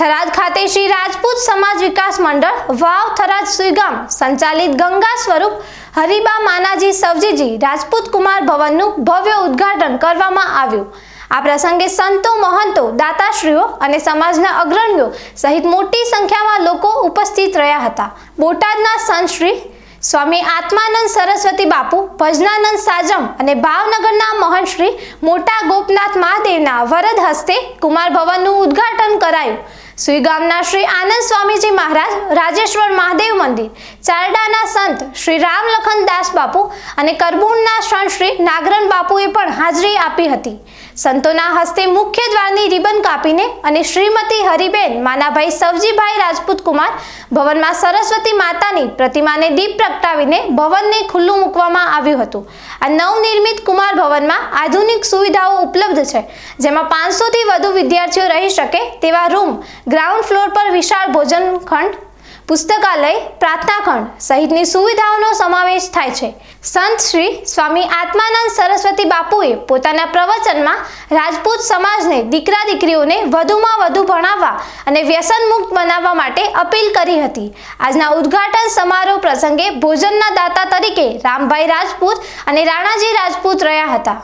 થરાદ ખાતે શ્રી રાજપૂત સમાજ વિકાસ મંડળ, વાવ થરાદ સુઈગામ, સંચાલિત ગંગા સ્વરૂપ, હરિબા માનાજી સવજીજી, રાજપૂત કુમાર ભવનનું ભવ્ય ઉદ્ઘાટન કરવામાં આવ્યું. આ પ્રસંગે સંતો, મહંતો, દાતાશ્રીઓ અને સમાજના અગ્રણીઓ સહિત મોટી સંખ્યામાં લોકો ઉપસ્થિત રહ્યા હતા. બોટાદના સંતશ્રી સ્વામી આત્માનંદ સરસ્વતી બાપુ, ભજનાનંદ સાજમ અને ભાવનગરના મહંત મોટા ગોપનાથ મહાદેવના વરદ હસ્તે કુમાર ભવનનું ઉદ્ઘાટન કરાયું. સુઈગામના શ્રી આનંદ સ્વામીજી મહારાજ, રાજેશ્વર મહાદેવ મંદિર, ચારડાના સંત શ્રી રામલખન દાસ બાપુ અને કરબૂણના સંત શ્રી નાગરન બાપુએ પણ હાજરી આપી હતી. સંતોના હસ્તે મુખ્ય દ્વારની રિબન કાપીને અને શ્રીમતી હરિબેન માનાભાઈ સવજીભાઈ રાજપૂત કુમાર ભવનમાં સરસ્વતી માતાની પ્રતિમાને દીપ પ્રગટાવીને ભવનને ખુલ્લું મૂકવામાં આવ્યું હતું. આ નવનિર્મિત કુમાર ભવનમાં આધુનિક સુવિધાઓ ઉપલબ્ધ છે, જેમાં પાંચસોથી વધુ વિદ્યાર્થીઓ રહી શકે તેવા રૂમ, ગ્રાઉન્ડ ફ્લોર પર વિશાળ ભોજન ખંડ પુસ્તકાલય પ્રાર્થના ખંડ સહિતની સુવિધાઓનો સમાવેશ થાય છે. સંત શ્રી સ્વામી આત્માનંદ સરસ્વતી બાપુએ પોતાના પ્રવચનમાં રાજપૂત સમાજને દીકરા દીકરીઓને વધુમાં વધુ ભણાવવા અને વ્યસન મુક્ત બનાવવા માટે અપીલ કરી હતી. આજના ઉદ્ઘાટન સમારોહ પ્રસંગે ભોજનના દાતા તરીકે રામભાઈ રાજપૂત અને રાણાજી રાજપૂત રહ્યા હતા.